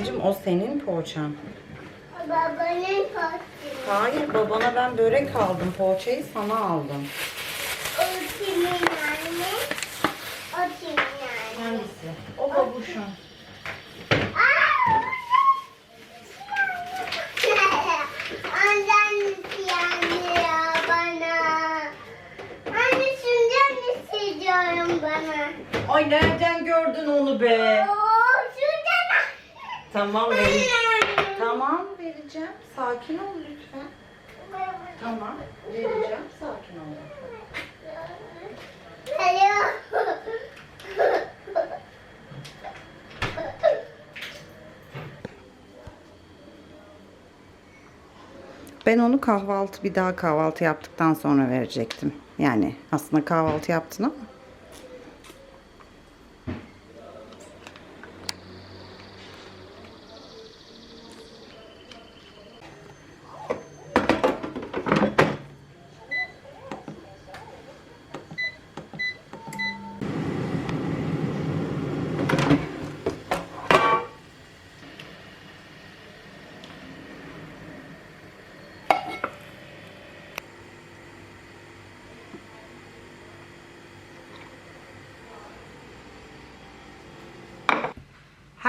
Anneciğim o senin poğaçan. Babanın partisi. Hayır babana ben börek aldım. Poğaçayı sana aldım. O kimin anne? O kimin anne? Hangisi? O babuşun. Ondan yanıyor bana. Anne şundan hissediyorum bana. Ay nereden gördün onu be? Oo, şuradan. Tamam vereceğim. Tamam vereceğim. Sakin ol lütfen. Tamam vereceğim. Sakin ol. Alo. Ben onu kahvaltı bir daha kahvaltı yaptıktan sonra verecektim. Yani aslında kahvaltı yaptın ama.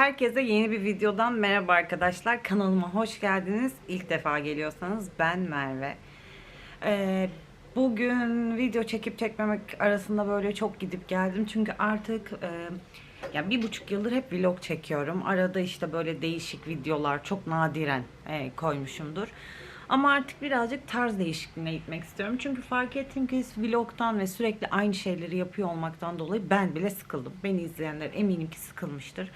Herkese yeni bir videodan merhaba arkadaşlar. Kanalıma hoş geldiniz. İlk defa geliyorsanız ben Merve. Ee, bugün video çekip çekmemek arasında böyle çok gidip geldim. Çünkü artık e, ya bir buçuk yıldır hep vlog çekiyorum. Arada işte böyle değişik videolar çok nadiren e, koymuşumdur. Ama artık birazcık tarz değişikliğine gitmek istiyorum. Çünkü fark ettim ki vlogtan ve sürekli aynı şeyleri yapıyor olmaktan dolayı ben bile sıkıldım. Beni izleyenler eminim ki sıkılmıştır.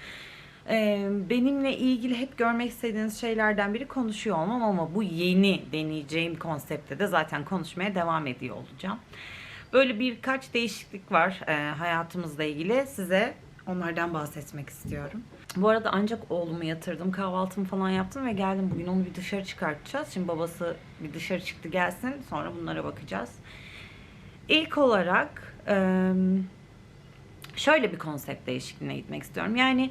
Benimle ilgili hep görmek istediğiniz şeylerden biri konuşuyor olmam ama bu yeni deneyeceğim konseptte de zaten konuşmaya devam ediyor olacağım. Böyle birkaç değişiklik var hayatımızla ilgili. Size onlardan bahsetmek istiyorum. Bu arada ancak oğlumu yatırdım. Kahvaltımı falan yaptım ve geldim. Bugün onu bir dışarı çıkartacağız. Şimdi babası bir dışarı çıktı gelsin. Sonra bunlara bakacağız. İlk olarak şöyle bir konsept değişikliğine gitmek istiyorum. Yani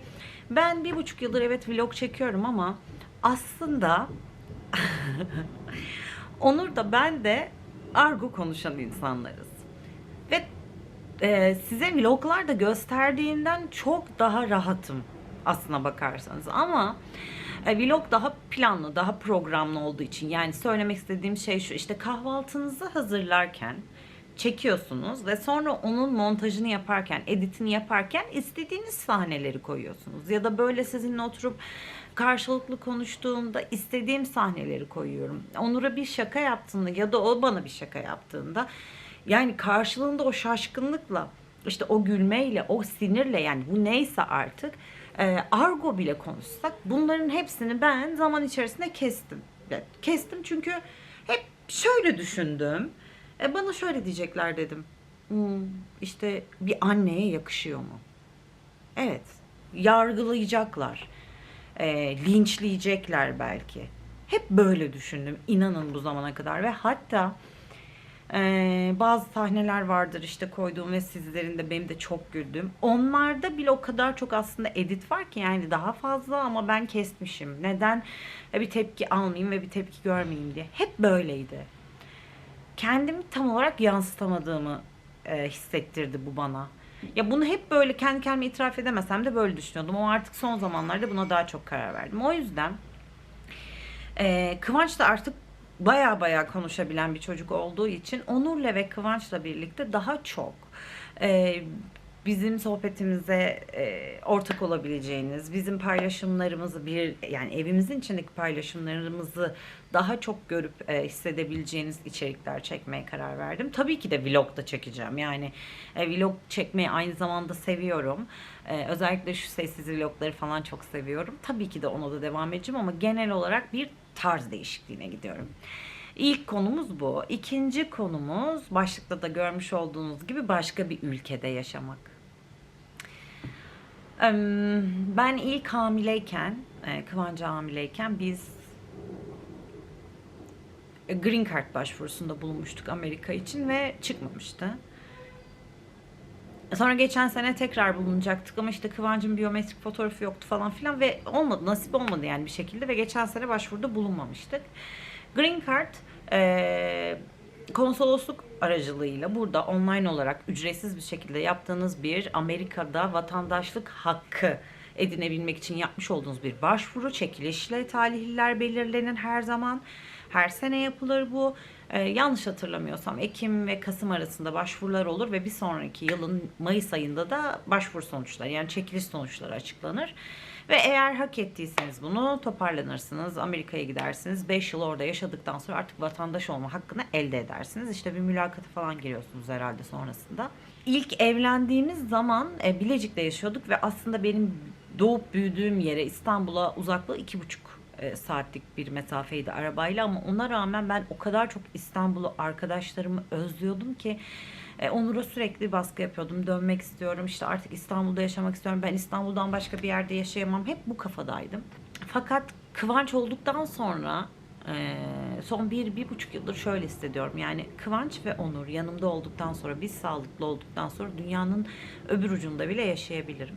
ben bir buçuk yıldır evet vlog çekiyorum ama aslında Onur da ben de argo konuşan insanlarız. Ve e, size vloglarda gösterdiğimden çok daha rahatım aslına bakarsanız. Ama e, vlog daha planlı, daha programlı olduğu için yani söylemek istediğim şey şu işte kahvaltınızı hazırlarken çekiyorsunuz ve sonra onun montajını yaparken, editini yaparken istediğiniz sahneleri koyuyorsunuz. Ya da böyle sizinle oturup karşılıklı konuştuğumda istediğim sahneleri koyuyorum. Onur'a bir şaka yaptığında ya da o bana bir şaka yaptığında yani karşılığında o şaşkınlıkla işte o gülmeyle, o sinirle yani bu neyse artık e, argo bile konuşsak bunların hepsini ben zaman içerisinde kestim. Kestim çünkü hep şöyle düşündüm. E, bana şöyle diyecekler dedim. Hmm, işte bir anneye yakışıyor mu? Evet. Yargılayacaklar. E, linçleyecekler belki. Hep böyle düşündüm. inanın bu zamana kadar ve hatta ee, bazı sahneler vardır işte koyduğum ve sizlerin de benim de çok güldüğüm. Onlarda bile o kadar çok aslında edit var ki yani daha fazla ama ben kesmişim. Neden? E, bir tepki almayayım ve bir tepki görmeyeyim diye. Hep böyleydi. Kendimi tam olarak yansıtamadığımı e, hissettirdi bu bana. Ya bunu hep böyle kendi kendime itiraf edemesem de böyle düşünüyordum. Ama artık son zamanlarda buna daha çok karar verdim. O yüzden e, Kıvanç da artık baya baya konuşabilen bir çocuk olduğu için Onur'la ve Kıvanç'la birlikte daha çok e, bizim sohbetimize e, ortak olabileceğiniz, bizim paylaşımlarımızı bir yani evimizin içindeki paylaşımlarımızı daha çok görüp e, hissedebileceğiniz içerikler çekmeye karar verdim. Tabii ki de vlog da çekeceğim. Yani e, vlog çekmeyi aynı zamanda seviyorum. E, özellikle şu sessiz vlogları falan çok seviyorum. Tabii ki de ona da devam edeceğim ama genel olarak bir tarz değişikliğine gidiyorum. İlk konumuz bu. İkinci konumuz başlıkta da görmüş olduğunuz gibi başka bir ülkede yaşamak. Ben ilk hamileyken, e, Kıvanç'a hamileyken biz Green Card başvurusunda bulunmuştuk Amerika için ve çıkmamıştı. Sonra geçen sene tekrar bulunacaktık ama işte Kıvancın biyometrik fotoğrafı yoktu falan filan ve olmadı, nasip olmadı yani bir şekilde ve geçen sene başvuruda bulunmamıştık. Green Card e, konsolosluk aracılığıyla burada online olarak ücretsiz bir şekilde yaptığınız bir Amerika'da vatandaşlık hakkı edinebilmek için yapmış olduğunuz bir başvuru çekilişle talihliler belirlenir her zaman. Her sene yapılır bu. Ee, yanlış hatırlamıyorsam Ekim ve Kasım arasında başvurular olur ve bir sonraki yılın Mayıs ayında da başvuru sonuçları yani çekiliş sonuçları açıklanır. Ve eğer hak ettiyseniz bunu toparlanırsınız. Amerika'ya gidersiniz. 5 yıl orada yaşadıktan sonra artık vatandaş olma hakkını elde edersiniz. İşte bir mülakata falan giriyorsunuz herhalde sonrasında. İlk evlendiğimiz zaman e, Bilecik'te yaşıyorduk ve aslında benim doğup büyüdüğüm yere İstanbul'a uzaklığı iki buçuk e, saatlik bir mesafeydi arabayla ama ona rağmen ben o kadar çok İstanbul'u arkadaşlarımı özlüyordum ki e, Onur'a sürekli baskı yapıyordum. Dönmek istiyorum. işte artık İstanbul'da yaşamak istiyorum. Ben İstanbul'dan başka bir yerde yaşayamam. Hep bu kafadaydım. Fakat Kıvanç olduktan sonra son bir, bir buçuk yıldır şöyle hissediyorum. Yani Kıvanç ve Onur yanımda olduktan sonra, biz sağlıklı olduktan sonra dünyanın öbür ucunda bile yaşayabilirim.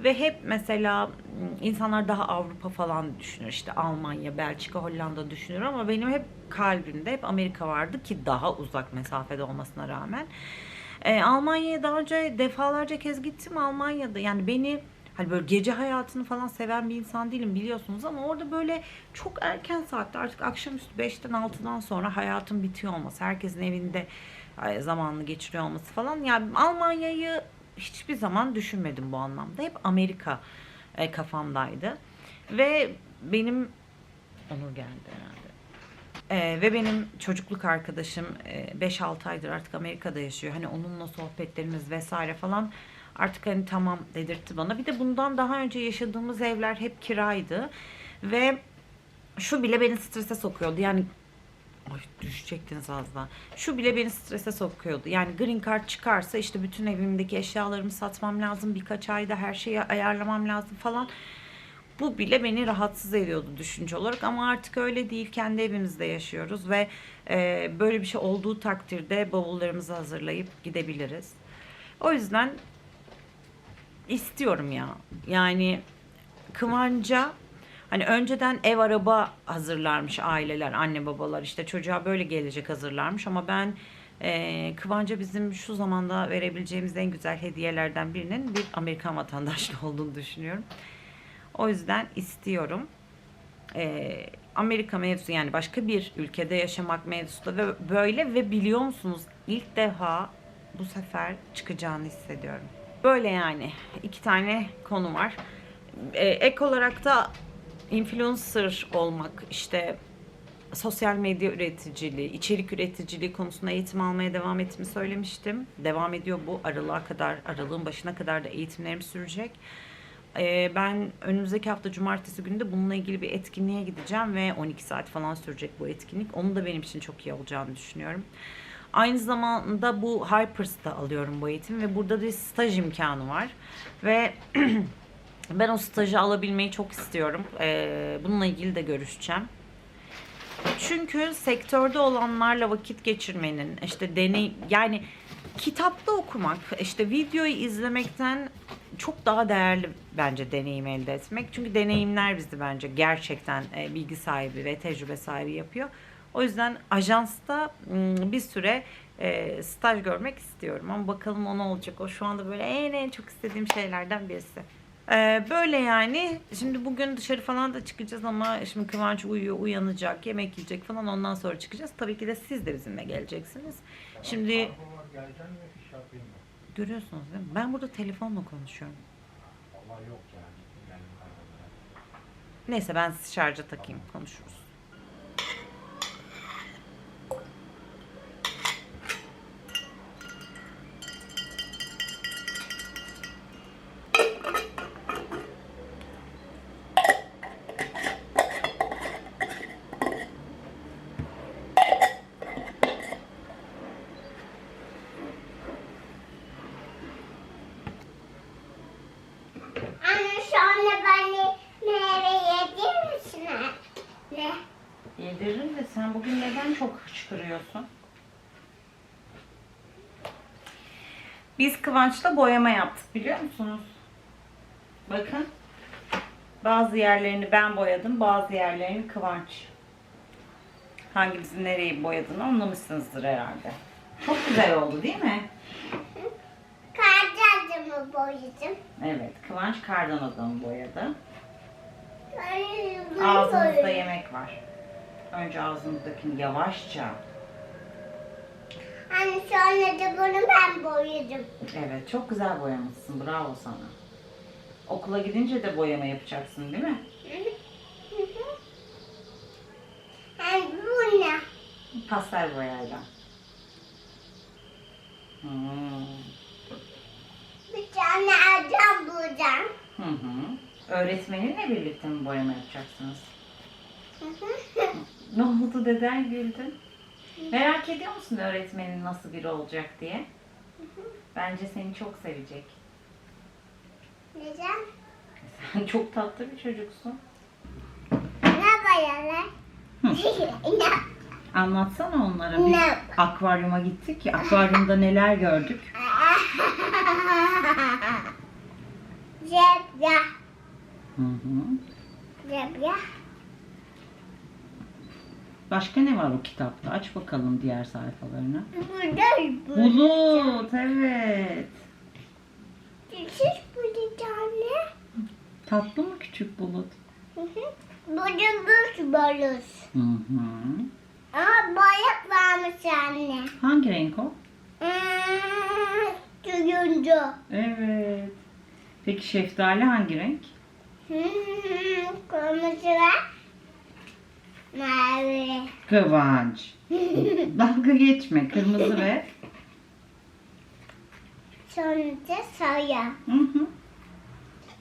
Ve hep mesela m, insanlar daha Avrupa falan düşünür. işte Almanya, Belçika, Hollanda düşünür ama benim hep kalbimde hep Amerika vardı ki daha uzak mesafede olmasına rağmen. E, Almanya'ya daha önce defalarca kez gittim Almanya'da. Yani beni hani böyle gece hayatını falan seven bir insan değilim biliyorsunuz ama orada böyle çok erken saatte artık akşamüstü 5'ten 6'dan sonra hayatın bitiyor olması. Herkesin evinde e, zamanını geçiriyor olması falan. Yani Almanya'yı hiçbir zaman düşünmedim bu anlamda. Hep Amerika e, kafamdaydı. Ve benim Onur geldi herhalde. Ee, ve benim çocukluk arkadaşım e, 5-6 aydır artık Amerika'da yaşıyor. Hani onunla sohbetlerimiz vesaire falan artık hani tamam dedirtti bana. Bir de bundan daha önce yaşadığımız evler hep kiraydı. Ve şu bile beni strese sokuyordu. Yani Ay düşecektiniz az daha. Şu bile beni strese sokuyordu. Yani green card çıkarsa işte bütün evimdeki eşyalarımı satmam lazım. Birkaç ayda her şeyi ayarlamam lazım falan. Bu bile beni rahatsız ediyordu düşünce olarak ama artık öyle değil. Kendi evimizde yaşıyoruz ve e, böyle bir şey olduğu takdirde bavullarımızı hazırlayıp gidebiliriz. O yüzden istiyorum ya. Yani Kıvanç'a hani önceden ev araba hazırlarmış aileler, anne babalar işte çocuğa böyle gelecek hazırlarmış ama ben e, Kıvanç'a bizim şu zamanda verebileceğimiz en güzel hediyelerden birinin bir Amerikan vatandaşlığı olduğunu düşünüyorum. O yüzden istiyorum. Ee, Amerika mevzusu yani başka bir ülkede yaşamak mevzusu da ve böyle ve biliyor musunuz ilk defa bu sefer çıkacağını hissediyorum. Böyle yani iki tane konu var. Ee, ek olarak da influencer olmak işte sosyal medya üreticiliği, içerik üreticiliği konusunda eğitim almaya devam ettiğimi söylemiştim. Devam ediyor bu aralığa kadar, aralığın başına kadar da eğitimlerim sürecek. Ee, ben önümüzdeki hafta cumartesi günü de bununla ilgili bir etkinliğe gideceğim ve 12 saat falan sürecek bu etkinlik. Onun da benim için çok iyi olacağını düşünüyorum. Aynı zamanda bu Hypers'ta alıyorum bu eğitim ve burada bir staj imkanı var. Ve ben o stajı alabilmeyi çok istiyorum. Ee, bununla ilgili de görüşeceğim. Çünkü sektörde olanlarla vakit geçirmenin, işte deney yani kitapta okumak, işte videoyu izlemekten çok daha değerli bence deneyim elde etmek. Çünkü deneyimler bizi bence gerçekten e, bilgi sahibi ve tecrübe sahibi yapıyor. O yüzden ajansta bir süre e, staj görmek istiyorum ama bakalım o ne olacak. O şu anda böyle en en çok istediğim şeylerden birisi. Ee, böyle yani. Şimdi bugün dışarı falan da çıkacağız ama şimdi Kıvanç uyuyor, uyanacak, yemek yiyecek falan ondan sonra çıkacağız. Tabii ki de siz de bizimle geleceksiniz. Şimdi görüyorsunuz değil mi? Ben burada telefonla konuşuyorum. Neyse ben şarja takayım konuşuruz. Anne şu anda beni meyve yedir misin? Ne? Yediririm de sen bugün neden çok hıçkırıyorsun? Biz Kıvanç'la boyama yaptık biliyor musunuz? Bakın. Bazı yerlerini ben boyadım, bazı yerlerini Kıvanç. Hangimizin nereyi boyadığını anlamışsınızdır herhalde. Çok güzel oldu değil mi? Kardeşimi boyadım. Evet, Kıvanç kardan adamı boyadı. Ağzınızda yemek var. Önce ağzınızdakini yavaşça. Anne sonra da bunu ben boyadım. Evet, çok güzel boyamışsın. Bravo sana. Okula gidince de boyama yapacaksın değil mi? Hı hı. Hem bu ne? Pastel boyayla. Hmm. Bir tane adam bulacağım. Hı hı. Öğretmeninle birlikte mi boyama yapacaksınız? Hı hı. Ne oldu deden güldün? Merak ediyor musun öğretmenin nasıl biri olacak diye? Bence seni çok sevecek. Neden? Sen çok tatlı bir çocuksun. Ne boyalar? ne? Anlatsana onlara. Biz Ne? akvaryuma gittik ya. Akvaryumda neler gördük? Zebra. Hı hı. Zebra. Başka ne var o kitapta? Aç bakalım diğer sayfalarını. Burada bu. Bulut, evet. Siz burada tane. Tatlı mı küçük bulut? Hı hı. Burada bir balık. Hı hı. Ama balık varmış anne. Hangi renk o? Hmm, turuncu. Evet. Peki şeftali hangi renk? Hmm, kırmızı ve mavi. Kıvanç. Dalga geçme. Kırmızı ve... Sonunda sarı. Hı hı.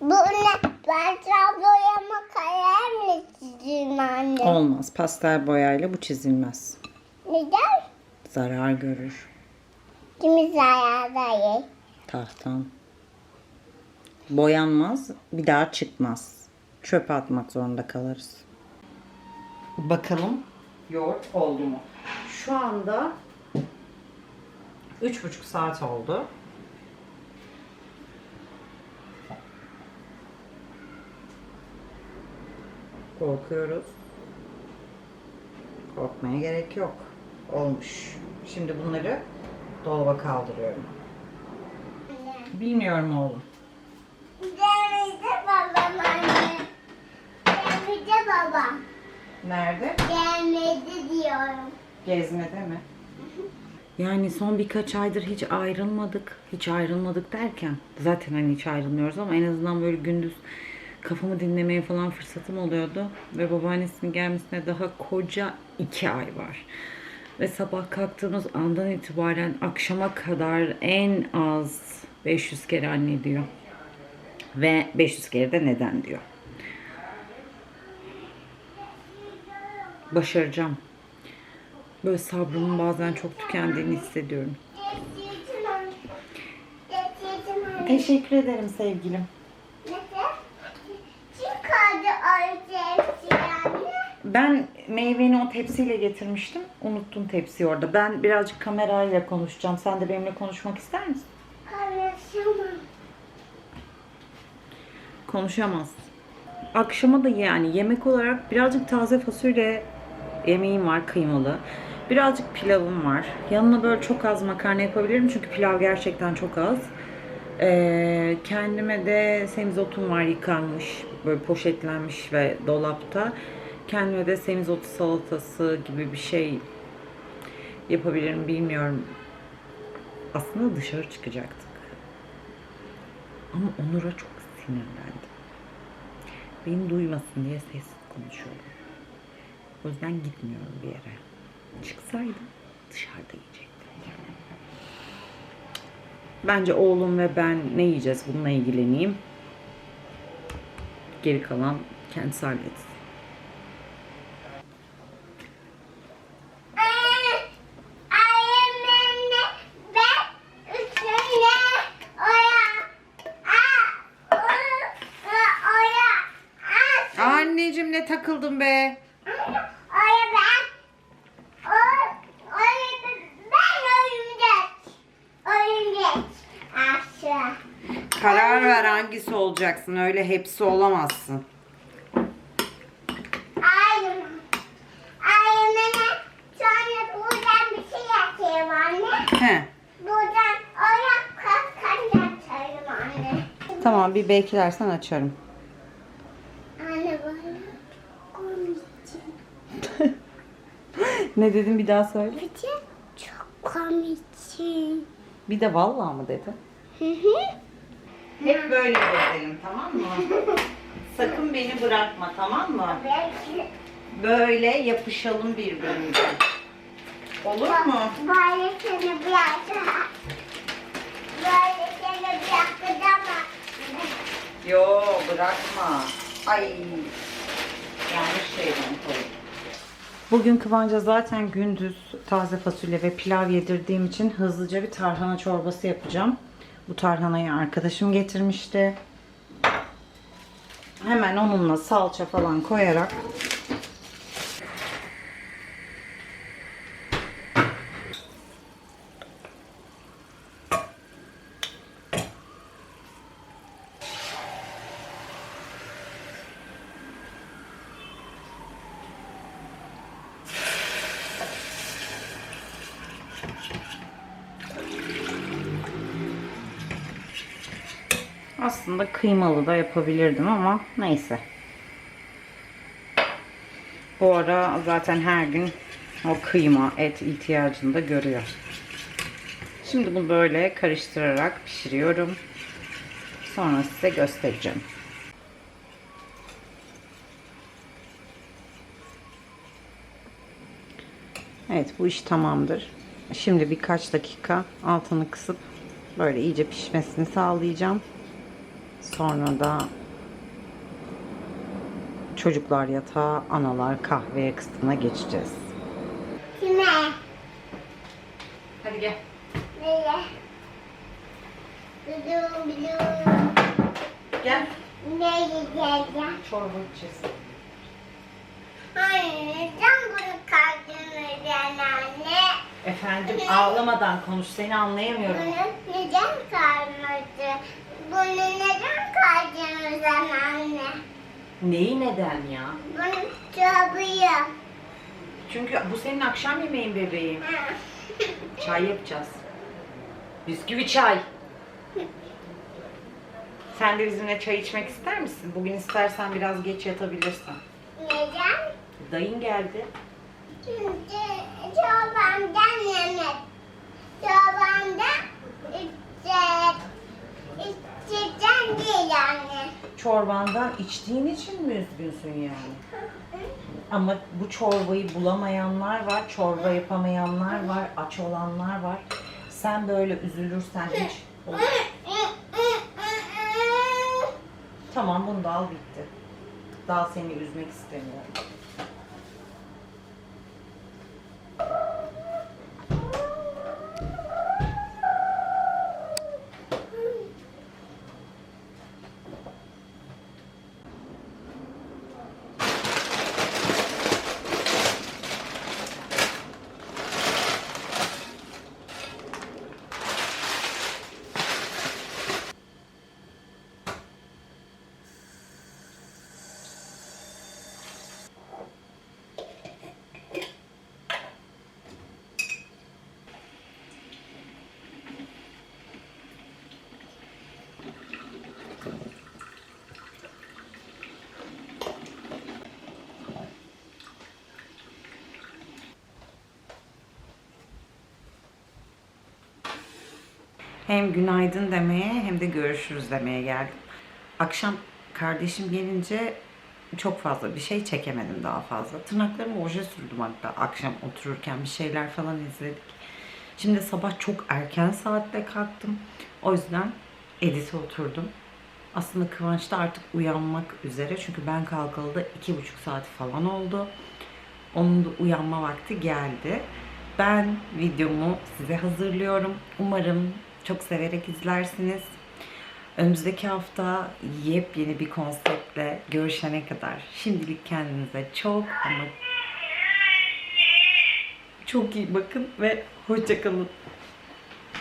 Bu ne? Ben boyama kalemle çizeyim anne. Olmaz. Pastel boyayla bu çizilmez. Neden? Zarar görür. Kimi zarardayım? Tahtan. Boyanmaz. Bir daha çıkmaz. Çöpe atmak zorunda kalırız. Bakalım yoğurt oldu mu? Şu anda üç buçuk saat oldu. Korkuyoruz. Korkmaya gerek yok. Olmuş. Şimdi bunları dolaba kaldırıyorum. Bilmiyorum oğlum. Gemide babam anne. Gemide babam. Nerede? Gemide diyorum. Gezmede mi? Yani son birkaç aydır hiç ayrılmadık. Hiç ayrılmadık derken zaten hani hiç ayrılmıyoruz ama en azından böyle gündüz kafamı dinlemeye falan fırsatım oluyordu. Ve babaannesinin gelmesine daha koca iki ay var. Ve sabah kalktığımız andan itibaren akşama kadar en az 500 kere anne diyor. Ve 500 kere de neden diyor. Başaracağım. Böyle sabrımın bazen çok tükendiğini hissediyorum. Teşekkür ederim sevgilim. Ben meyveni o tepsiyle getirmiştim. Unuttum tepsiyi orada. Ben birazcık kamerayla konuşacağım. Sen de benimle konuşmak ister misin? Konuşamam. Konuşamaz. Akşama da yani yemek olarak birazcık taze fasulye yemeğim var kıymalı. Birazcık pilavım var. Yanına böyle çok az makarna yapabilirim çünkü pilav gerçekten çok az. Ee, kendime de semizotum var yıkanmış, böyle poşetlenmiş ve dolapta. Kendime de semizotu salatası gibi bir şey yapabilirim bilmiyorum. Aslında dışarı çıkacaktık. Ama Onur'a çok sinirlendim. Beni duymasın diye sessiz konuşuyorum. O yüzden gitmiyorum bir yere. Çıksaydım dışarıda yiyecektim. Bence oğlum ve ben ne yiyeceğiz bununla ilgileneyim. Geri kalan kendisi halletsin. Hepsi olamazsın. Ayım. Ayımına sonra buradan bir şey atayım anne. He. Buradan oraya kalkan anne. Tamam bir beklersen açarım. Anne bana komiksin. Ne dedim bir daha söyle. Bir de çok komiksin. Bir de vallahi mı dedim? Hı hı. Hep böyle gezelim tamam mı? Sakın beni bırakma tamam mı? Böyle yapışalım birbirimize. Olur mu? böyle seni bırakacağım. Böyle seni bırakacağım. Yo bırakma. Ay. Yanlış şeyden koydum. Bugün Kıvanç'a zaten gündüz taze fasulye ve pilav yedirdiğim için hızlıca bir tarhana çorbası yapacağım. Bu tarhanayı arkadaşım getirmişti. Hemen onunla salça falan koyarak Aslında kıymalı da yapabilirdim ama neyse. Bu ara zaten her gün o kıyma, et ihtiyacını da görüyor. Şimdi bunu böyle karıştırarak pişiriyorum. Sonra size göstereceğim. Evet bu iş tamamdır. Şimdi birkaç dakika altını kısıp böyle iyice pişmesini sağlayacağım. Sonra da çocuklar yatağa, analar kahveye kısmına geçeceğiz. Kime? Hadi gel. Nereye? Biliyorum biliyorum. Gel. Nereye geleceğim? Çorba içeceğiz. Neden bunu kaldırmayacaksın anne? Efendim ağlamadan konuş seni anlayamıyorum. Bunu neden kaldırmadın? Bunu neden kaldırmadın anne? Neyi neden ya? Bunu çabuğu. Çünkü bu senin akşam yemeğin bebeğim. Çay yapacağız. Bisküvi çay. Sen de bizimle çay içmek ister misin? Bugün istersen biraz geç yatabilirsin. Neden? Dayın geldi. Çobamdan yemek. Çobamdan içecek. İçecekten değil anne. Çorbandan içtiğin için mi üzgünsün yani? Ama bu çorbayı bulamayanlar var, çorba yapamayanlar var, aç olanlar var. Sen böyle üzülürsen hiç... Tamam bunu da al bitti. Daha seni üzmek istemiyorum. Hem günaydın demeye hem de görüşürüz demeye geldim. Akşam kardeşim gelince çok fazla bir şey çekemedim daha fazla. Tırnaklarıma oje sürdüm hatta akşam otururken bir şeyler falan izledik. Şimdi sabah çok erken saatte kalktım. O yüzden edite oturdum. Aslında Kıvanç da artık uyanmak üzere. Çünkü ben kalkalı da iki buçuk saat falan oldu. Onun da uyanma vakti geldi. Ben videomu size hazırlıyorum. Umarım çok severek izlersiniz. Önümüzdeki hafta yepyeni bir konseptle görüşene kadar şimdilik kendinize çok ama çok iyi bakın ve hoşçakalın.